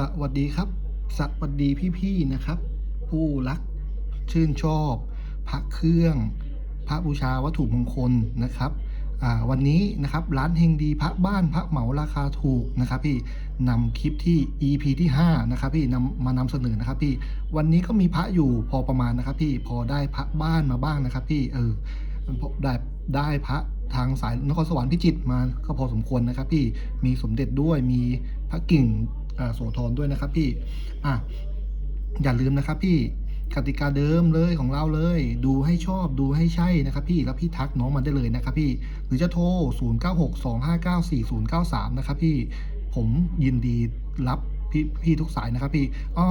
สวัสดีครับ สวัสดีพี่ๆนะครับ ผู้รักชื่นชอบ พระเครื่อง พระบูชาวัตถุมงคลนะครับอ่าวันนี้นะครับร้านเฮงดีพระบ้านพระเหมาราคาถูกนะครับพี่นำคลิปที่ EP ที่5นะครับพี่นำมานำเสนอนะครับพี่วันนี้ก็มีพระอยู่พอประมาณนะครับพี่พอได้พระบ้านมาบ้างนะครับพี่เออได้ได้พระทางสายนครสวรรค์พิจิตรมาก็พอสมควรนะครับพี่มีสมเด็จด้วยมีพระกิ่ง โสธรด้วยนะครับพี่อะอย่าลืมนะครับพี่กติกาเดิมเลยของเราเลย ดูให้ชอบดูให้ใช่นะครับพี่แล้วพี่ทักน้องมาได้เลยนะครับพี่หรือจะโทร 0962594093 นะครับพี่ผมยินดีรับพี่พี่ทุกสายนะครับพี่อ้อ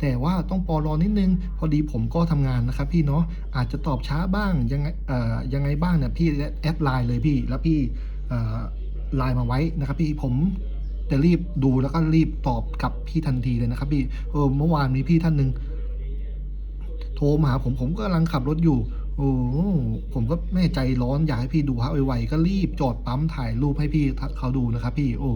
แต่ว่าต้องปอรอนิดนึง พอดีผมก็ทำงานนะครับพี่เนาะอาจจะตอบช้าบ้างยังไงเอ่อยังไงบ้างเนี่ยพี่แอดไลน์เลยพี่แล้วพี่เอ่อไลน์มาไว้นะครับพี่ผม จะรีบดูแล้วก็รีบตอบกลับพี่ทันทีเลยนะครับพี่เออเมื่อวานมีพี่ท่านหนึ่งโทรมาหาผมผมก็กำลังขับรถอยู่โอ้ผมก็แม่ใจร้อนอยากให้พี่ดูฮะไวๆก็รีบจอดปั๊มถ่ายรูปให้พี่เขาดูนะครับพี่โอ้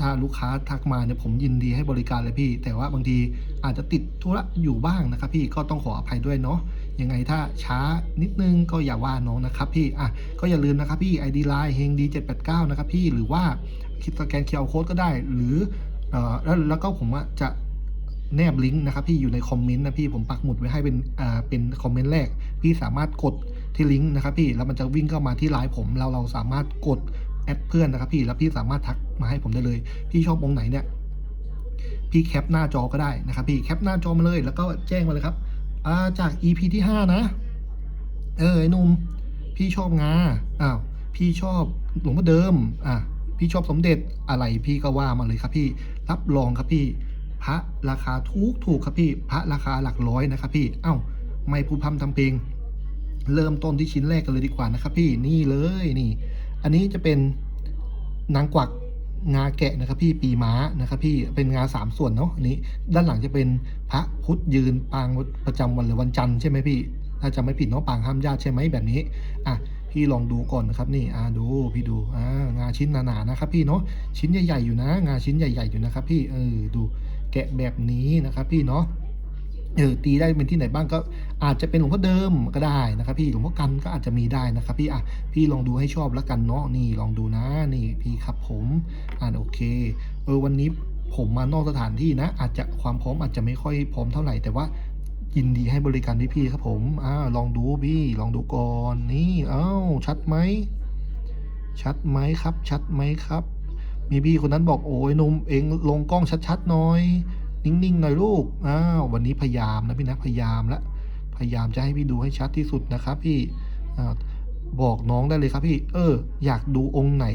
ถ้าลูกค้าทักมาเนี่ยผมยินดีให้บริการเลยพี่ แต่ว่าบางทีอาจจะติดธุระอยู่บ้างนะครับ พี่ก็ต้องขออภัยด้วยเนาะยังไงถ้าช้านิดนึงก็อย่าว่าน้องนะครับพี่อะก็อย่าลืมนะครับพี่ ID Line เฮงดี789นะครับพี่หรือว่าคิดสแกนเคอร์โค้ดก็ได้ หรือเอ่อแล้วแล้วก็ผมจะแนบลิงก์นะครับพี่อยู่ในคอมเมนต์นะพี่ผมปักหมุดไว้ให้เป็นอ่าเป็นคอมเมนต์แรก พี่สามารถกดที่ลิงก์นะครับพี่แล้วมันจะวิ่งเข้ามาที่ไลน์ผมเราเราสามารถกด แอดเพื่อนนะครับพี่แล้วพี่สามารถทักมาให้ผมได้เลย พี่ชอบองค์ไหนเนี่ยพี่แคปหน้าจอก็ได้นะครับ พี่แคปหน้าจอมาเลย แล้วก็แจ้งมาเลยครับอ่าจาก EP ที่ 5 นะ เออไอ้นุ่มพี่ชอบงาอ้าวพี่ชอบหลวงพ่อเดิม อะพี่ชอบสมเด็จอะไรพี่ก็ว่ามาเลยครับพี่รับรองครับพี่ พระราคาถูกถูกครับพี่พระราคาหลักร้อยนะครับพี่เอ้าไม่พูดพร่ำทำเพลง เริ่มต้นที่ชิ้นแรกกันเลยดีกว่านะครับพี่นี่เลยนี่ อันนี้จะเป็นนางกวักงาแกะนะครับพี่ปีม้านะครับพี่เป็นงาสามส่วนเนาะอันนี้ด้านหลังจะเป็นพระพุทธยืนปางประจำวันหรือวันจันทร์ใช่ไหมพี่ถ้าจำไม่ผิดเนาะปางห้ามญาติใช่ไหมแบบนี้อะพี่ลองดูก่อนนะครับนี่อ่าดูพี่ดูอ่างาชิ้นหนาๆนะครับพี่เนาะชิ้นใหญ่ๆอยู่นะ งาชิ้นใหญ่ ๆอยู่นะครับพี่เออดูแกะแบบนี้นะครับพี่เนาะ เออตีได้เป็นที่ไหนบ้างก็อาจจะเป็นหลวงพ่อเดิมก็ได้นะครับ พี่หลวงพ่อกันก็อาจจะมีได้นะครับ พี่อะพี่ลองดูให้ชอบแล้วกันเนาะนี่ลองดูนะนี่พี่ครับผมอ่านโอเคเออวันนี้ผมมานอกสถานที่นะ อาจจะความพร้อมอาจจะไม่ค่อยพร้อมเท่าไหร่แต่ว่ายินดีให้บริการพี่ๆครับผมอ่าลองดูพี่ลองดูก่อนนี่เอ้าชัดไหมชัดไหมครับ ชัดไหมครับ มีพี่คนนั้นบอกโอ้ยหนุ่มเองลงกล้องชัดๆหน่อย นิ่งๆหน่อยลูกอ้าววันนี้พยายามนะพี่นะพยายามละพยายามจะให้พี่ดูให้ชัดที่สุดนะครับ พี่บอกน้องได้เลยครับพี่ เออ อยากดูองค์ไหน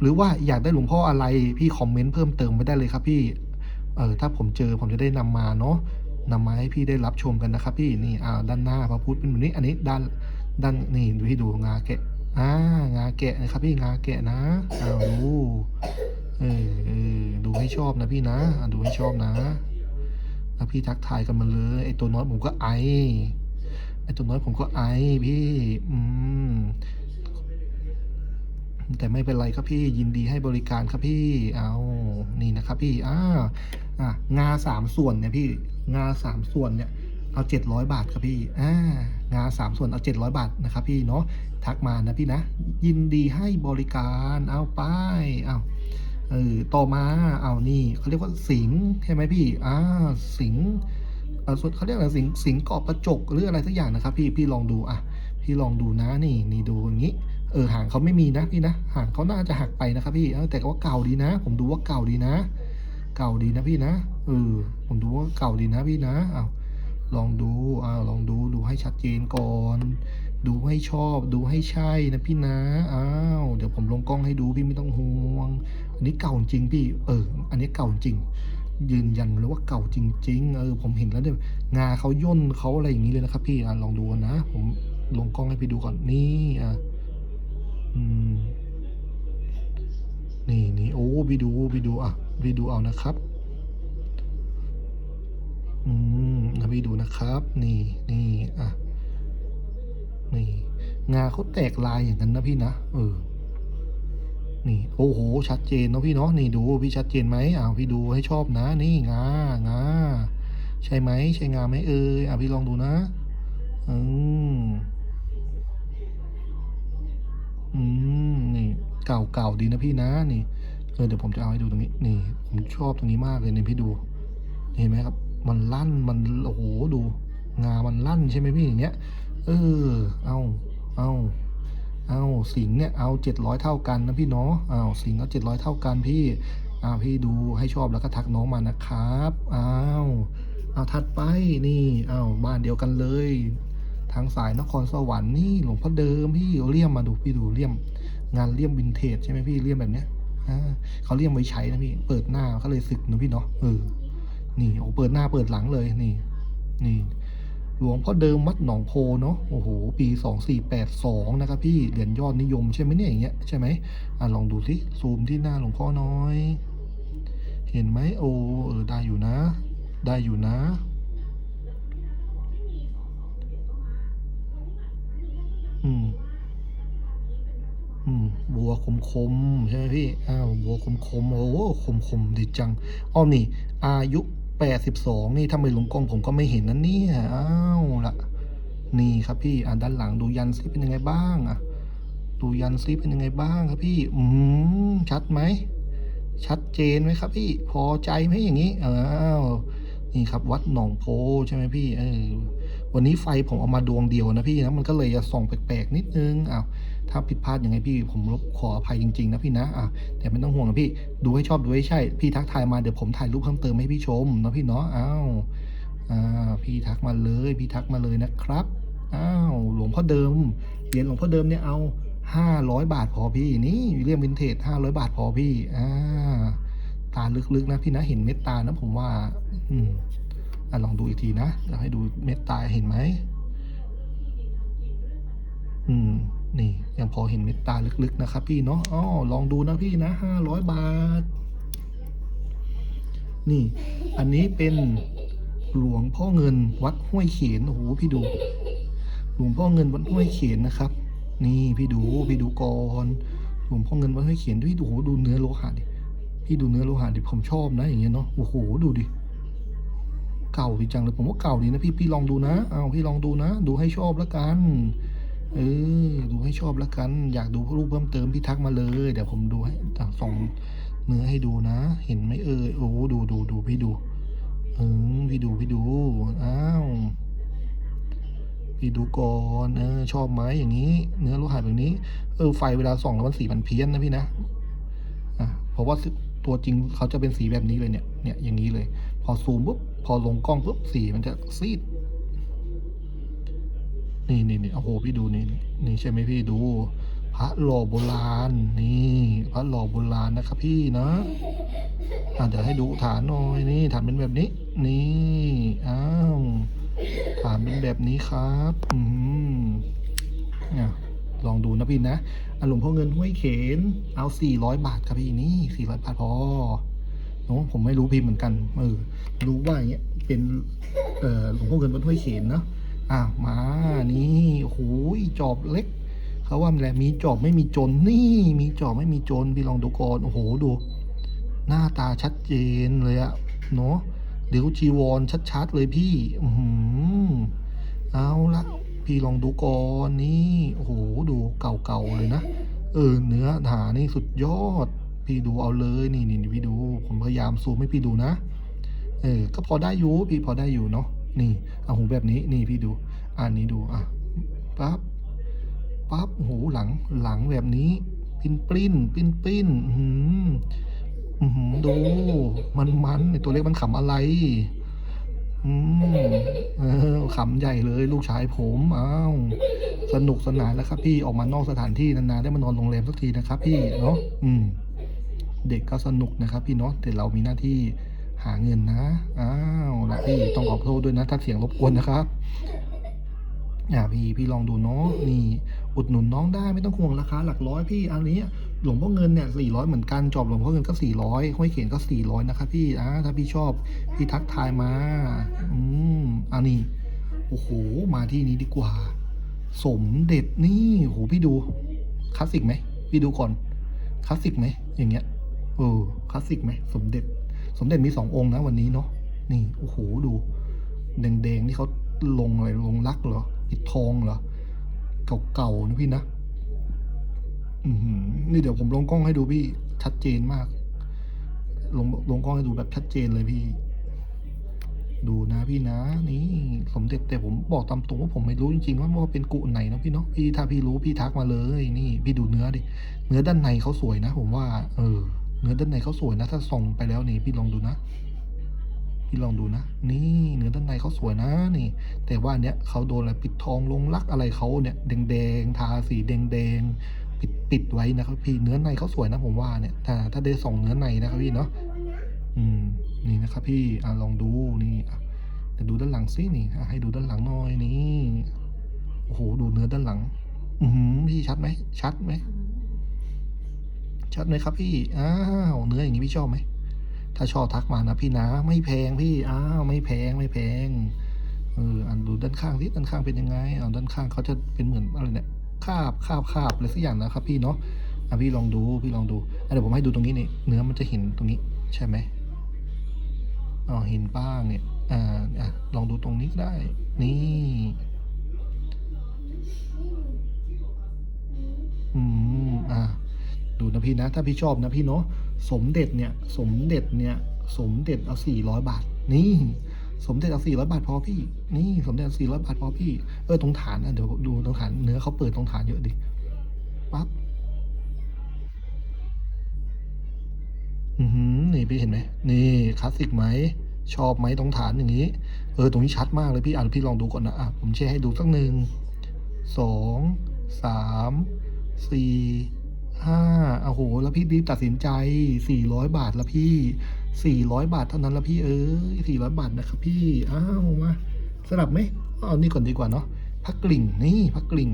หรือว่าอยากได้หลวงพ่ออะไรพี่คอมเมนต์เพิ่มเติมไว้ได้เลยครับพี่ เออถ้าผมเจอผมจะได้นำมาเนาะนำมาให้พี่ได้รับชมกันนะครับ พี่นี่อ่าด้านหน้าพระพุทธเป็นแบบนี้ อันนี้ด้านด้านนี่ดูให้ดูงาแกะอ่างาแกะนะครับพี่งาแกะนะอ้าวดู เออเออดูให้ชอบนะพี่นะดูให้ชอบนะ แล้วพี่ทักทายกันมาเลยไอตัวน้อยผมก็ไอไอตัวน้อยผมก็ไอพี่ อืมแต่ไม่เป็นไรครับพี่ยินดีให้บริการครับพี่ เอานี่นะครับพี่อ่าอะงาสามส่วนเนี่ยพี่งาสามส่วนเนี่ยเอาเจ็ดร้อยบาทครับพี่อ่างาสามส่วนเอาเจ็ดร้อยบาทนะครับพี่เนาะทักมานะพี่นะยินดีให้บริการเอาไปเอา เออต่อมาเอานี่เขาเรียกว่าสิงห์ใช่ไหมพี่อ่าสิงเออส่วนเขาเรียกอะไรสิงสิงเกาะกระจกหรืออะไรสักอย่างนะครับ พี่พี่ลองดูอะพี่ลองดูนะนี่นี่ดูอย่างนี้เออหางเขาไม่มีนะพี่นะหางเขาน่าจะหักไปนะครับพี่แต่ว่าเก่าดีนะ ผมดูว่าเก่าดีนะ เก่าดีนะพี่นะเออผมดูว่าเก่าดีนะพี่นะอ้าวลองดูอ้าวลองดูดูให้ชัดเจนก่อน ดูให้ชอบดูให้ใช่นะพี่นะ อ้าว เดี๋ยวผมลงกล้องให้ดูพี่ไม่ต้องห่วง อันนี้เก่าจริงพี่ เออ อันนี้เก่าจริง ยืนยันเลยว่าเก่าจริง ๆ เออ ผมเห็นแล้วเนี่ยงาเขาย่นเขาอะไรอย่างนี้เลยนะครับ พี่อลองดูนะ ผมลงกล้องให้พี่ดูก่อนนี่อะอืมนี่นี่โอ้พี่ดูพี่ดูอะพี่ดูเอานะครับอืมนะพี่ดูนะครับ นี่นี่อะ นี่งาเขาแตกลายอย่างนั้นนะพี่นะเออนี่โอ้โห ชัดเจนนะพี่เนาะนี่ดูพี่ชัดเจนไหมอ้าวพี่ดูให้ชอบนะ นี่งางาใช่ไหมใช่งาไหมเอ่ยอะพี่ลองดูนะอืมอืมนี่เก่าเก่าดีนะพี่นะนี่เออเดี๋ยวผมจะเอาให้ดูตรงนี้นี่ ผมชอบตรงนี้มากเลยนี่พี่ดูเห็นไหมครับ มันลั่นมันโอ้โหดู งามันลั่นใช่ไหมพี่อย่างเงี้ย เออ เอาเอาเอาสิงเนี่ยเอาเจ็ดร้อยเท่ากันนะพี่เนาะอ้าสิงเอาเจ็ดร้อยเท่ากันพี่อ้าพี่ดูให้ชอบแล้วก็ทักน้องมานะครับอ้าวเอาถัดไปนี่อ้าวบ้านเดียวกันเลย ทางสายนครสวรรค์นี่หลวงพ่อเดิมพี่เลี่ยมมาดูพี่ดูเลี่ยม งานเลี่ยมวินเทจใช่ไหมพี่เลี่ยมแบบเนี้ยอ่าเขาเลี่ยมไว้ใช้นะพี่เปิดหน้าเขาเลยสึกนะพี่เนาะเออนี่โอ้เปิดหน้าเปิดหลังเลยนี่ นี่ หลวงพ่อเดิมวัดหนองโพเนาะโอ้โหปีสองสี่แปดสองนะครับพี่เหรียญยอดนิยมใช่ไหมเนี่ยอย่างเงี้ยใช่ไหมอะลองดูสิซูมที่หน้าหลวงพ่อน้อย เห็นไหมโอ้เออได้อยู่นะ ได้อยู่นะอืมอืมบัวคมคมใช่ไหมพี่อ้าวบัวคมคมโอ้คมคมดีจังอ้อมนี่อายุ แปดสิบสองนี่ถ้าไม่ลงกล้องผมก็ไม่เห็นนะเนี่ยอ้าวละนี่ครับพี่อ่าด้านหลังดูยันซิเป็นยังไงบ้างอะดูยันซิเป็นยังไงบ้างครับพี่อืมชัดไหมชัดเจนไหมครับพี่พอใจไหมอย่างนี้อ้าวนี่ครับวัดหนองโพใช่ไหมพี่เออวันนี้ไฟผมเอามาดวงเดียวนะพี่นะมันก็เลยจะส่องแปลกๆนิดนึงอ้าว ถ้าผิดพลาดยังไงพี่ผมรบขออภัยจริงๆนะพี่นะอะแต่ไม่ต้องห่วงนะพี่ดูให้ชอบดูให้ใช่ พี่ทักทายมาเดี๋ยวผมถ่ายรูปเพิ่มเติมให้พี่ชมนะพี่เนาะอ้าวอ่าพี่ทักมาเลย พี่ทักมาเลยนะครับอ้าวหลวงพ่อเดิมเหรียญหลวงพ่อเดิมเนี่ยเอาห้าร้อยบาทพอพี่นี่เรียมวินเทจห้าร้อยบาทพอพี่อ่าตาลึกๆนะพี่นะเห็นเม็ดตานะผมว่า อืมอะลองดูอีกทีนะแล้วให้ดูเม็ดตาเห็นไหมอืม นี่ยังพอเห็นเม็ดตาลึกๆนะครับ พี่เนาะอ๋อลองดูนะพี่นะห้าร้อยบาท นี่ อันนี้เป็นหลวงพ่อเงินวัดห้วยเขนโอ้โหพี่ดู หลวงพ่อเงินวัดห้วยเขนนะครับ นี่พี่ดูพี่ดูก่อนหลวงพ่อเงินวัดห้วยเขนพี่ดูโอ้โหดูเนื้อโลหะดิพี่ดูเนื้อโลหะดิผมชอบนะอย่างเงี้ยเนาะโอ้โหดูดิเก่าดีจังเลยผมว่าเก่าดีนะพี่พี่ลองดูนะเอาพี่ลองดูนะ ดูให้ชอบแล้วกัน เออ ดูให้ชอบแล้วกัน อยากดูรูปเพิ่มเติมพี่ทักมาเลย เดี๋ยวผมดูให้ส่องเนื้อให้ดูนะ เห็นไหมเออโอ้ดูดูดูพี่ดูเออพี่ดูพี่ดูอ้าวพี่ดูก่อนเออชอบไหมอย่างนี้ เนื้อโลหะแบบนี้ เออไฟเวลาส่องแล้วมันสีมันเพี้ยนนะพี่นะอะเพราะว่าตัวจริงเขาจะเป็นสีแบบนี้เลยเนี่ยเนี่ยอย่างนี้เลย พอซูมปุ๊บพอลงกล้องปุ๊บสีมันจะซีด นี่นี่นี่โอ้โหพี่ดูนี่นี่ใช่ไหมพี่ดู พระหล่อโบราณ นี่พระหล่อโบราณนะครับพี่นะอะเดี๋ยวให้ดูฐานหน่อยนี่ฐานเป็นแบบนี้ นี่อ้าวฐานเป็นแบบนี้ครับ อืมเนี่ยลองดูนะพี่นะอะหลวงพ่อเงินห้วยเขน เอาสี่ร้อยบาทครับพี่นี่สี่ร้อยบาทพอเนอะผมไม่รู้พิมพ์เหมือนกันเออรู้ว่าอย่างเงี้ยเป็นเอ่อหลวงพ่อเงินวัดห้วยเขนเนาะ อะมานี่โอ้โหจอบเล็กเขาว่าอะไรมีจอบไม่มีจนนี่ มีจอบไม่มีจนพี่ลองดูก่อนโอ้โหดู หน้าตาชัดเจนเลยอะเนาะเดี๋ยวจีวรชัดๆเลยพี่อือหือเอาละพี่ลองดูก่อนนี่โอ้โหดูเก่าๆเลยนะเออเนื้อหานี่สุดยอด พี่ดูเอาเลยนี่นี่นี่พี่ดู ผมพยายามซูมให้พี่ดูนะ เออ ก็พอได้อยู่พี่พอได้อยู่เนาะ นี่เอาหูแบบนี้นี่พี่ดู อันนี้ดูอะปั๊บปั๊บโอ้โหหลังหลังแบบนี้ ปิ้นปิ้นปิ้นปิ้นหืออื้อหือดูมันมันตัวเล็กมันขำอะไร อืมเออขำใหญ่เลย ลูกชายผมอ้าวสนุกสนานแล้วครับ พี่ออกมานอกสถานที่นานๆได้มานอนโรงแรมสักทีนะครับ พี่เนาะอืม เด็กก็สนุกนะครับ พี่เนาะแต่เรามีหน้าที่ หาเงินนะอ้าวละพี่ต้องขอโทษด้วยนะ ถ้าเสียงรบกวนนะครับอ่าพี่พี่ลองดูเนาะนี่อุดหนุนน้องได้ไม่ต้องห่วงราคาหลักร้อยพี่อันนี้หลวงพ่อเงินเนี่ยสี่ร้อยเหมือนกันจอบหลวงพ่อเงินก็สี่ร้อยห้อยเขียนก็สี่ร้อยนะครับพี่อ่าถ้าพี่ชอบพี่ทักทายมาอืมอันนี้โอ้โหมาที่นี้ดีกว่า สมเด็จนี่โอ้โหพี่ดูคลาสสิกไหมพี่ดูก่อนคลาสสิกไหมอย่างเงี้ยเออคลาสสิกไหมสมเด็จ สมเด็จมีสององค์นะวันนี้เนาะนี่โอ้โหดูแดงๆนี่เขาลงอะไรลงรักเหรอปิดทองเหรอเก่าๆนะพี่นะอืนี่เดี๋ยวผมลงกล้องให้ดูพี่ชัดเจนมาก ลงลงกล้องให้ดูแบบชัดเจนเลยพี่ ดูนะพี่นะ นี่สมเด็จแต่ผมบอกตามตรงว่าผมไม่รู้จริงๆว่าว่าเป็นกุไหนนะพี่เนาะพี่ถ้าพี่รู้พี่ทักมาเลย นี่ พี่ดูเนื้อดิเนื้อด้านในเขาสวยนะ ผมว่า เออ นื้อด้านในเขาสวยนะ ถ้าส่งไปแล้วนี่พี่ลองดูนะ พี่ลองดูนะ นี่เนื้อด้านในเขาสวยนะนี่ แต่ว่าเนี้ยเขาโดนอะไรปิดทองลงลักอะไรเขาเนี่ยแดงๆทาสีแดงๆปิดปิดไว้นะครับพี่เนื้อในเขาสวยนะผมว่าเนี่ยถ้าถ้าได้ส่งเนื้อในนะครับพี่เนาะอืมนี่นะครับพี่อะลองดูนี่อะเดี๋ยวดูด้านหลังซินี่อะให้ดูด้านหลังหน่อยนี่โอ้โหดูเนื้อด้านหลัง อือหือพี่ชัดไหมชัดไหม ชัดไหมครับพี่ อ้าว เนื้ออย่างนี้พี่ชอบไหม ถ้าชอบทักมานะพี่นะ ไม่แพงพี่ อ้าว ไม่แพง ไม่แพง เออ อันดูด้านข้างที่ด้านข้างเป็นยังไงเอาด้านข้างเขาจะเป็นเหมือนอะไรเนี่ย คาบ คาบ คาบอะไรสักอย่างนะครับพี่เนาะ อะพี่ลองดู พี่ลองดูอะเดี๋ยวผมให้ดูตรงนี้นี่ เนื้อมันจะเห็นตรงนี้ ใช่ไหมอ๋อเห็นบ้างเนี่ย อ่า อะ ลองดูตรงนี้ก็ได้ นี่ พี่นะ ถ้าพี่ชอบนะพี่เนาะสมเด็จเนี่ยสมเด็จเนี่ยสมเด็จเอาสี่ร้อยบาท นี่สมเด็จเอาสี่ร้อยบาทพอพี่ นี่สมเด็จสี่ร้อยบาทพอพี่เออตรงฐานนะเดี๋ยวดูตรงฐานเนื้อเขาเปิดตรงฐานเยอะดิปั๊บอือหือนี่พี่เห็นไหมนี่คลาสสิกไหมชอบไหมตรงฐานอย่างนี้ เออตรงนี้ชัดมากเลยพี่อ่านพี่ลองดูก่อนนะอะผมแชร์ให้ดูสักหนึ่งสองสามสี่ ห้าโอ้โห แล้วพี่รีบตัดสินใจสี่ร้อยบาทล้วพี่สี่ร้อยบาทเท่านั้นละพี่เอ้ยสี่ร้อยบาทนะครับพี่ อ้าวมาสลับไหมเอานี่ก่อนดีกว่าเนาะพักกลิ่งนี่พักกลิ่ง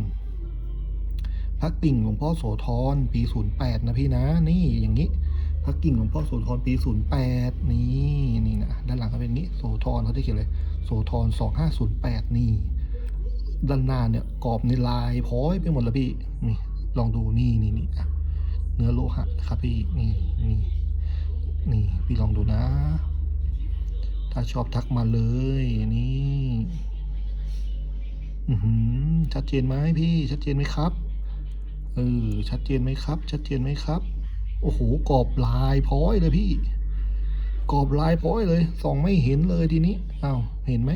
พักกิ่งหลวงพ่อโสธรปีศูนย์แปดนะพี่นะ นี่อย่างนี้พักกิ่งหลวงพ่อโสธรปีศูนย์แปดนี่นี่นะด้านหลังเขาเป็นนี้โสธรเขาจะเขียนเลยโสธรสองห้าศูนย์แปดนี่ด้านหน้าเนี่ยกรอบในลายพ้อยไปหมดล้วพี่นี่ ลองดูนี่นี่นี่อะเนื้อโลหะนะครับพี่นี่นี่นี่พี่ลองดูนะ ถ้าชอบทักมาเลยนี่อือหือชัดเจนไหมพี่ชัดเจนไหมครับเออชัดเจนไหมครับ ชัดเจนไหมครับ โอ้โหกรอบลายพ้อยเลยพี่กรอบลายพ้อยเลยส่องไม่เห็นเลยทีนี้อ้าวเห็นไหม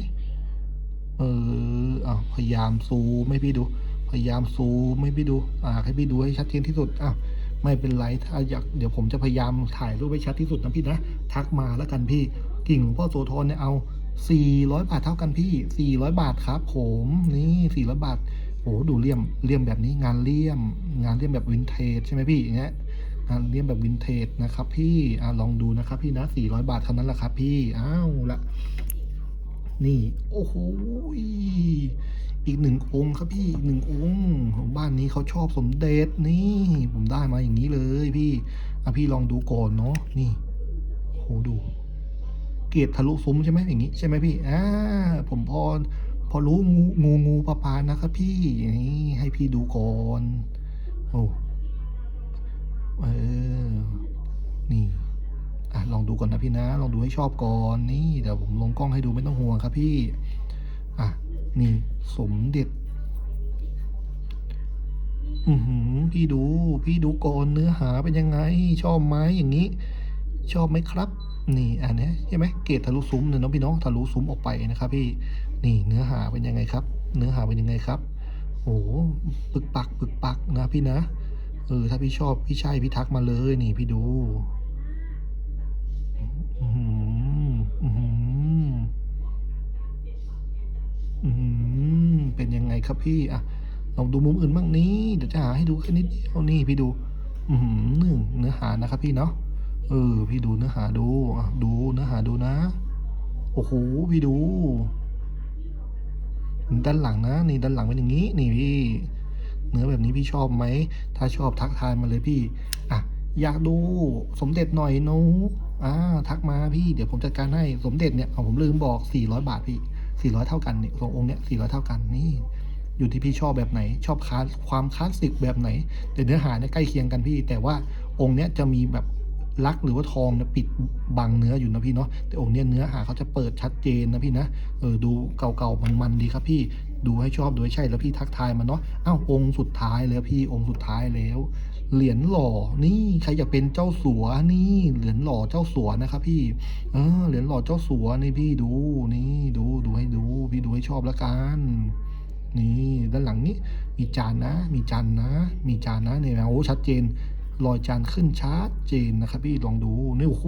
เอออ้าวพยายามซูมให้พี่ดู พยายามซูมให้พี่ดู อ่าให้พี่ดูให้ชัดเจนที่สุดอ้าวไม่เป็นไรถ้าอยากเดี๋ยวผมจะพยายามถ่ายรูปให้ชัดที่สุดนะพี่นะทักมาแล้วกันพี่กิ่งหลวงพ่อโสธรเนี่ยเอา 400 บาทเท่ากันพี่ 400 บาทครับ ผมนี่400บาทโอ้ดูเลี่ยมเลี่ยมแบบนี้งานเลี่ยม งานเลี่ยมแบบวินเทจใช่ไหมพี่อย่างเงี้ยงานเลี่ยมแบบวินเทจนะครับพี่อ่าลองดูนะครับพี่นะ 400 บาทเท่านั้นแหละครับพี่อ้าวละนี่ โอ้โห อีกหนึ่งองค์ครับพี่อีกหนึ่งองค์ของบ้านนี้เขาชอบสมเด็จนี่ผมได้มาอย่างนี้เลยพี่อะพี่ลองดูก่อนเนาะนี่โอ้โหดู เกรดทะลุซุ้มใช่ไหมอย่างนี้ใช่ไหมพี่อ่าผมพอพอรู้งูงูงูปลาปลานะครับพี่นี่ให้พี่ดูก่อนโอ้เออนี่อะลองดูก่อนนะพี่นะ ลองดูให้ชอบก่อนนี่เดี๋ยวผมลงกล้องให้ดูไม่ต้องห่วงครับพี่ นี่ สมเด็จ อือหือ พี่ดู พี่ดูก่อนเนื้อหาเป็นยังไง ชอบไหมอย่างนี้ ชอบไหมครับ นี่อันนี้ใช่ไหมเกรดทะลุซุ้มเลยเนาะพี่น้องทะลุซุ้มออกไปนะครับ พี่ นี่เนื้อหาเป็นยังไงครับ เนื้อหาเป็นยังไงครับโอ้โหปึกปักปึกปักนะพี่นะ เออ ถ้าพี่ชอบพี่ใช่พี่ทักมาเลยนี่พี่ดู เป็นยังไงครับพี่อะลองดูมุมอื่นบ้างนี้เดี๋ยวจะหาให้ดูแค่นิดเดียวนี่พี่ดูอือหือหนึ่งเนื้อหานะครับพี่เนาะเออ พี่ดูเนื้อหาดูอะดูเนื้อหาดูนะโอ้โหพี่ดูด้านหลังนะ นี่ด้านหลังเป็นอย่างนี้ นี่พี่ เนื้อแบบนี้พี่ชอบไหม ถ้าชอบทักทายมาเลยพี่ อะ อยากดูสมเด็จหน่อยนูอ่าทักมาพี่ เดี๋ยวผมจัดการให้สมเด็จเนี่ยเอาผมลืมบอก 400 บาทพี่ 400 เท่ากันเนี่ยสององค์เนี่ย400 เท่ากันนี่ อยู่ที่พี่ชอบแบบไหน ชอบคลาสความคลาสสิกแบบไหน แต่เนื้อหาเนี่ยใกล้เคียงกันพี่ แต่ว่าองค์เนี้ยจะมีแบบลักหรือว่าทองเนี่ยปิดบังเนื้ออยู่นะพี่เนาะแต่องค์เนี้ยเนื้อหาเขาจะเปิดชัดเจนนะพี่นะเออดูเก่าๆมันๆดีครับพี่ดูให้ชอบดูให้ใช่แล้วพี่ทักทายมาเนาะอ้าวองค์สุดท้ายแล้วพี่องค์สุดท้ายแล้ว เหรียญหล่อนี่ใครอยากเป็นเจ้าสัวนี่เหรียญหล่อเจ้าสัวนะครับ พี่เออเหรียญหล่อเจ้าสัวนี่พี่ดูนี่ดูดูให้ดู พี่ดูให้ชอบล้วกันนี่ด้านหลังนี้มีจานนะ มีจานนะ มีจานนะเนี่ยโอ้ชัดเจนรอยจานขึ้นชัดเจนนะครับ พี่ลองดูนี่โอ้โห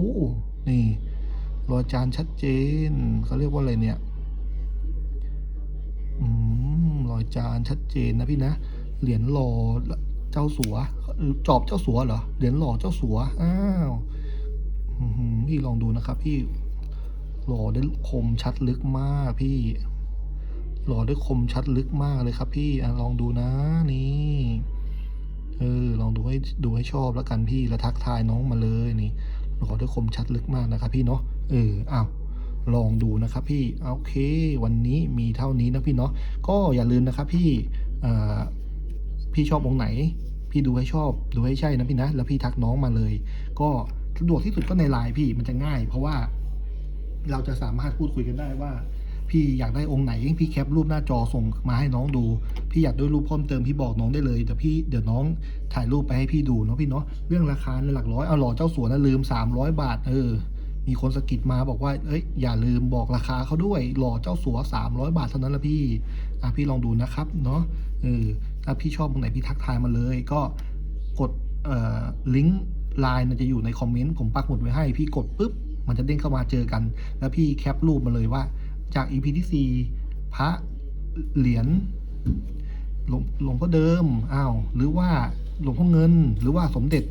นี่รอยจานชัดเจนเขาเรียกว่าอะไรเนี่ยอืมรอยจานชัดเจนนะพี่นะเหรียญหล่อ เจ้าสัว จอบเจ้าสัวเหรอ เหรียญหล่อเจ้าสัว อ้าวพี่ลองดูนะครับ พี่ หล่อได้คมชัดลึกมากพี่ หล่อได้คมชัดลึกมากเลยครับ พี่อลองดูนะนี่ เออ ลองดูให้ดูให้ชอบแล้วกันพี่แล้วทักทายน้องมาเลยนี่ หล่อได้คมชัดลึกมากนะครับพี่เนาะ เออ อ้าวลองดูนะครับพี่ โอเค วันนี้มีเท่านี้นะพี่เนาะ ก็อย่าลืมนะครับพี่เอ่อ พี่ชอบองค์ไหน พี่ดูให้ชอบดูให้ใช่นะพี่นะ แล้วพี่ทักน้องมาเลย ก็สะดวกที่สุดก็ในไลน์พี่มันจะง่าย เพราะว่าเราจะสามารถพูดคุยกันได้ว่า พี่อยากได้องค์ไหนพี่แคปรูปหน้าจอส่งมาให้น้องดู พี่อยากได้รูปเพิ่มเติมพี่บอกน้องได้เลยเดี๋ยวพี่เดี๋ยวน้องถ่ายรูปไปให้พี่ดูเนาะพี่เนาะเรื่องราคาในหลักร้อยเอาหล่อเจ้าสัวนะลืม 300 บาทเออมีคนสะกิดมาบอกว่า เอ้ย อย่าลืมบอกราคาเขาด้วย หล่อเจ้าสัว300 บาทเท่านั้นละพี่ อะพี่ลองดูนะครับ เนาะ เออ ถ้าพี่ชอบตรงไหนพี่ทักทายมาเลย ก็กดลิงก์ไลน์มันจะอยู่ในคอมเมนต์ผมปักหมุดไว้ให้ พี่กดปุ๊บ มันจะเด้งเข้ามาเจอกัน แล้วพี่แคปรูปมาเลยว่า จาก EP ที่4พระเหรียญหลวงหลวงพ่อเดิมอ้าวหรือว่าหลวงพ่อเงิน หรือว่าสมเด็จ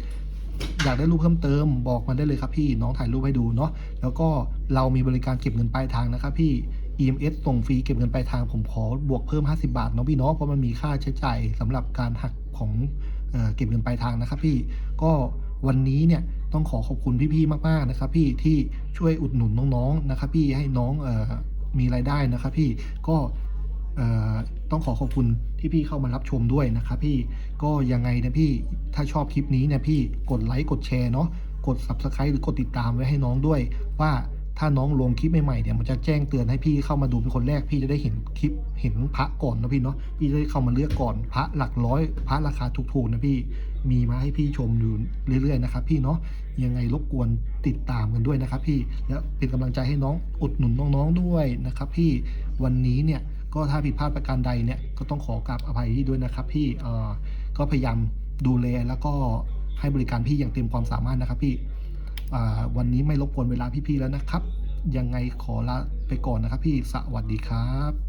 อยากได้รูปเพิ่มเติมบอกมาได้เลยครับพี่น้องถ่ายรูปให้ดูเนาะแล้วก็เรามีบริการเก็บเงินปลายทางนะครับพี่ EMS ส่งฟรีเก็บเงินปลายทางผมขอบวกเพิ่ม 50 บาทเนาะพี่เนาะเพราะมันมีค่าใช้จ่ายสำหรับการหักของเออเก็บเงินปลายทางนะครับพี่ก็วันนี้เนี่ยต้องขอขอบคุณพี่ๆมากๆนะครับพี่ที่ช่วยอุดหนุนน้องๆนะครับพี่ให้น้องออมีรายได้นะครับพี่ก็ต้องขอขอบคุณที่พี่เข้ามารับชมด้วยนะครับพี่ก็ยังไงนะพี่ถ้าชอบคลิปนี้เนี่ยพี่กดไลค์กดแชร์เนาะกด subscribe หรือกดติดตามไว้ให้น้องด้วยว่า ถ้าน้องลงคลิปใหม่ๆเนี่ยมันจะแจ้งเตือนให้พี่เข้ามาดูเป็นคนแรกพี่จะได้เห็นคลิปเห็นพระก่อนนะพี่เนาะพี่จะได้เข้ามาเลือกก่อนพระหลักร้อย พระราคาถูกๆนะพี่มีมาให้พี่ชมอยู่เรื่อยๆนะครับพี่เนาะยังไงรบกวนติดตามกันด้วยนะครับ พี่แล้วเป็นกำลังใจให้น้องอุดหนุนน้องๆด้วยนะครับพี่วันนี้เนี่ยก็ถ้าผิดพลาดประการใดเนี่ยก็ต้องขอกราบอภัยด้วยนะครับ พี่เอ่อก็พยายามดูแลแล้วก็ให้บริการพี่อย่างเต็มความสามารถนะครับพี่ วันนี้ไม่รบกวนเวลาพี่ๆแล้วนะครับ ยังไงขอลาไปก่อนนะครับพี่สวัสดีครับ